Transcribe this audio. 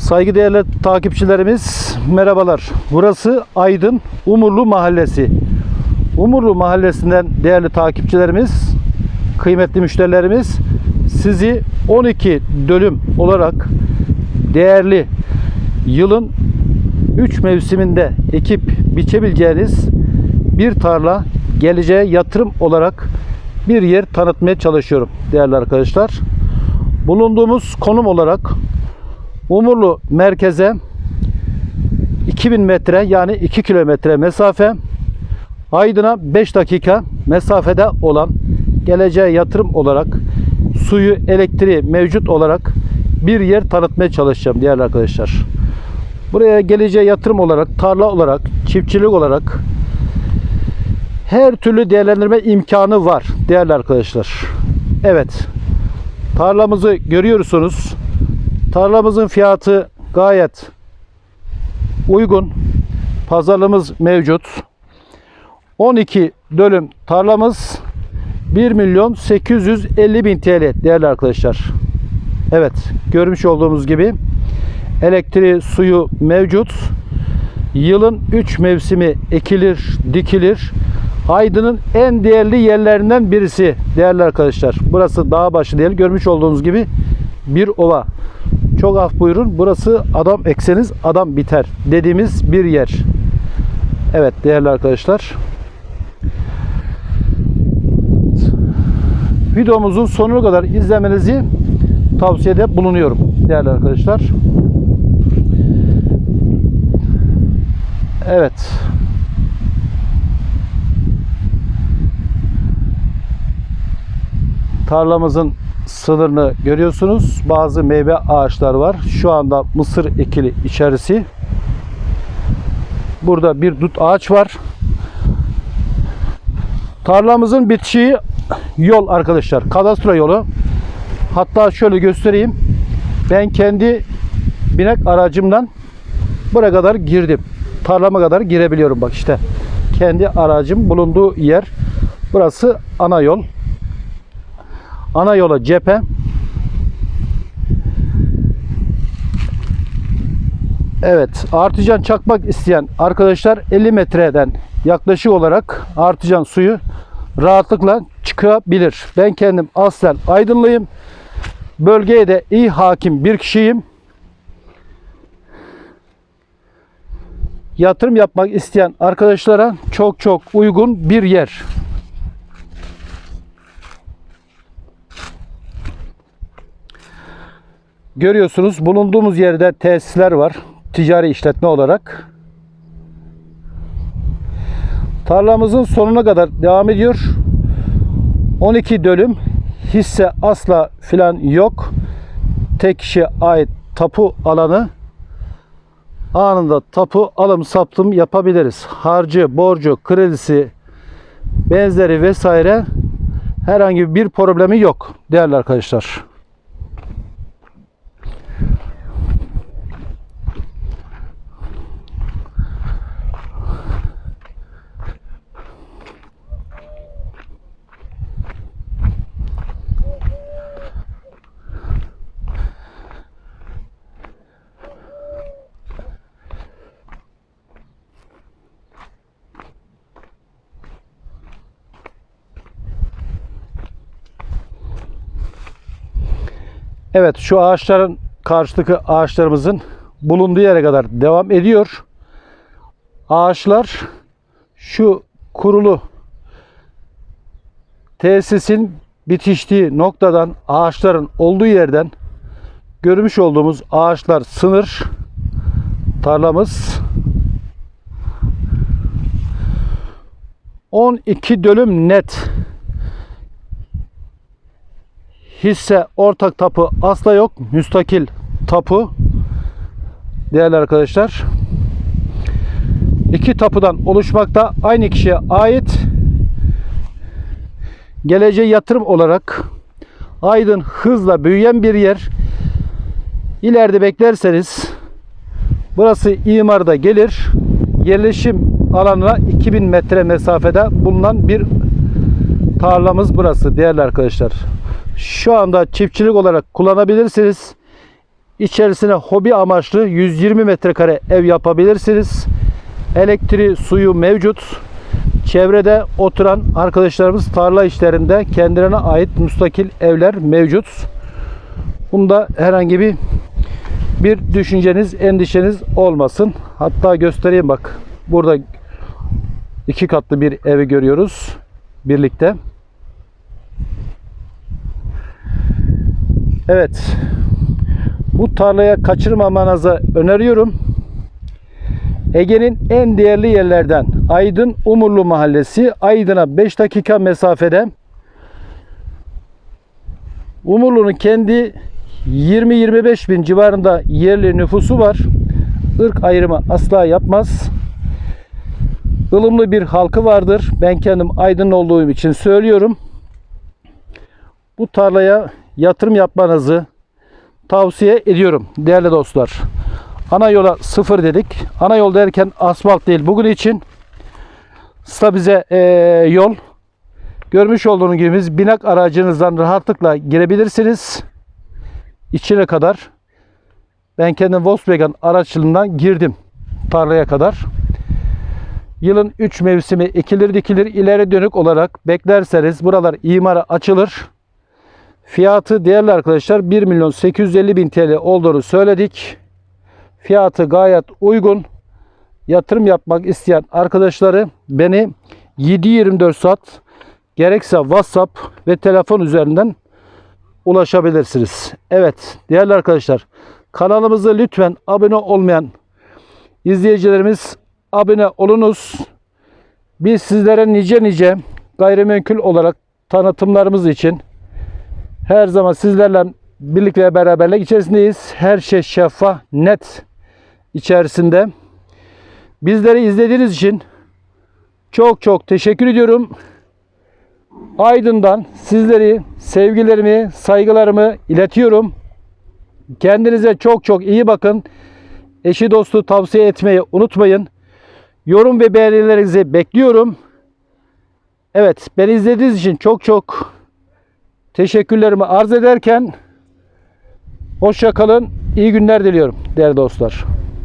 Saygıdeğerli takipçilerimiz merhabalar. Burası Aydın Umurlu Mahallesi. Umurlu Mahallesi'nden değerli takipçilerimiz, kıymetli müşterilerimiz sizi 12 dönüm olarak değerli yılın 3 mevsiminde ekip biçebileceğiniz bir tarla geleceğe yatırım olarak bir yer tanıtmaya çalışıyorum değerli arkadaşlar. Bulunduğumuz konum olarak Umurlu merkeze 2000 metre yani 2 kilometre mesafe Aydın'a 5 dakika mesafede olan geleceğe yatırım olarak suyu, elektriği mevcut olarak bir yer tanıtmaya çalışacağım değerli arkadaşlar. Buraya geleceğe yatırım olarak, tarla olarak, çiftçilik olarak her türlü değerlendirme imkanı var değerli arkadaşlar. Evet. Tarlamızı görüyorsunuz. Tarlamızın fiyatı gayet uygun. Pazarlığımız mevcut. 12 dönüm tarlamız 1 milyon 850 bin TL değerli arkadaşlar. Evet görmüş olduğumuz gibi elektriği suyu mevcut. Yılın 3 mevsimi ekilir, dikilir. Aydın'ın en değerli yerlerinden birisi değerli arkadaşlar. Burası dağ başı değil. Görmüş olduğunuz gibi bir ova. Çok af buyurun. Burası adam ekseniz adam biter dediğimiz bir yer. Evet değerli arkadaşlar. Videomuzun sonuna kadar izlemenizi tavsiyede bulunuyorum değerli arkadaşlar. Evet. Tarlamızın sınırını görüyorsunuz. Bazı meyve ağaçlar var. Şu anda mısır ekili içerisi. Burada bir dut ağaç var. Tarlamızın bitişiği yol arkadaşlar. Kadastro yolu. Hatta şöyle göstereyim. Ben kendi binek aracımdan buraya kadar girdim. Tarlama kadar girebiliyorum bak işte. Kendi aracım bulunduğu yer. Burası ana yol. Ana yola cephe. Evet, artican çakmak isteyen arkadaşlar 50 metreden yaklaşık olarak artican suyu rahatlıkla çıkabilir. Ben kendim aslen Aydınlıyım. Bölgeye de iyi hakim bir kişiyim. Yatırım yapmak isteyen arkadaşlara çok çok uygun bir yer. Görüyorsunuz bulunduğumuz yerde tesisler var. Ticari işletme olarak. Tarlamızın sonuna kadar devam ediyor. 12 dönüm hisse asla filan yok. Tek kişiye ait tapu alanı anında tapu alım saptım yapabiliriz. Harcı, borcu, kredisi, benzeri vesaire herhangi bir problemi yok değerli arkadaşlar. Evet şu ağaçların karşıdaki ağaçlarımızın bulunduğu yere kadar devam ediyor. Ağaçlar şu kurulu tesisin bitiştiği noktadan ağaçların olduğu yerden görmüş olduğumuz ağaçlar sınır tarlamız 12 dönüm net hisse ortak tapu asla yok. Müstakil tapu. Değerli arkadaşlar. iki tapudan oluşmakta. Aynı kişiye ait. Geleceğe yatırım olarak Aydın hızla büyüyen bir yer. İleride beklerseniz burası imarda gelir. Yerleşim alanına 2000 metre mesafede bulunan bir tarlamız burası değerli arkadaşlar. Şu anda çiftçilik olarak kullanabilirsiniz. İçerisine hobi amaçlı 120 metrekare ev yapabilirsiniz. Elektriği, suyu mevcut. Çevrede oturan arkadaşlarımız tarla işlerinde kendilerine ait müstakil evler mevcut. Bunda herhangi bir bir düşünceniz, endişeniz olmasın. Hatta göstereyim bak. Burada iki katlı bir evi görüyoruz birlikte. Evet. Bu tarlaya kaçırmamanızı öneriyorum. Ege'nin en değerli yerlerden Aydın Umurlu Mahallesi. Aydın'a 5 dakika mesafede. Umurlu'nun kendi 20-25 bin civarında yerli nüfusu var. Irk ayrımı asla yapmaz. ılımlı bir halkı vardır. Ben kendim Aydın olduğum için söylüyorum. Bu tarlaya yatırım yapmanızı tavsiye ediyorum değerli dostlar. Ana yola sıfır dedik. Ana yol derken asfalt değil. Bugün için stabilize eee, yol. Görmüş olduğunuz gibi biz binek aracınızdan rahatlıkla girebilirsiniz. İçine kadar. Ben kendim Volkswagen araçlarından girdim tarlaya kadar. Yılın 3 mevsimi ekilir dikilir ileri dönük olarak beklerseniz buralar imara açılır. Fiyatı değerli arkadaşlar 1 milyon 850 bin TL olduğunu söyledik. Fiyatı gayet uygun. Yatırım yapmak isteyen arkadaşları beni 7-24 saat gerekse WhatsApp ve telefon üzerinden ulaşabilirsiniz. Evet değerli arkadaşlar kanalımızı lütfen abone olmayan izleyicilerimiz abone olunuz. Biz sizlere nice nice gayrimenkul olarak tanıtımlarımız için her zaman sizlerle birlik ve beraberlik içerisindeyiz. Her şey şeffaf, net içerisinde. Bizleri izlediğiniz için çok çok teşekkür ediyorum. Aydın'dan sizleri sevgilerimi, saygılarımı iletiyorum. Kendinize çok çok iyi bakın. Eşi dostu tavsiye etmeyi unutmayın. Yorum ve beğenilerinizi bekliyorum. Evet, beni izlediğiniz için çok çok teşekkürlerimi arz ederken hoşça kalın. iyi günler diliyorum değerli dostlar.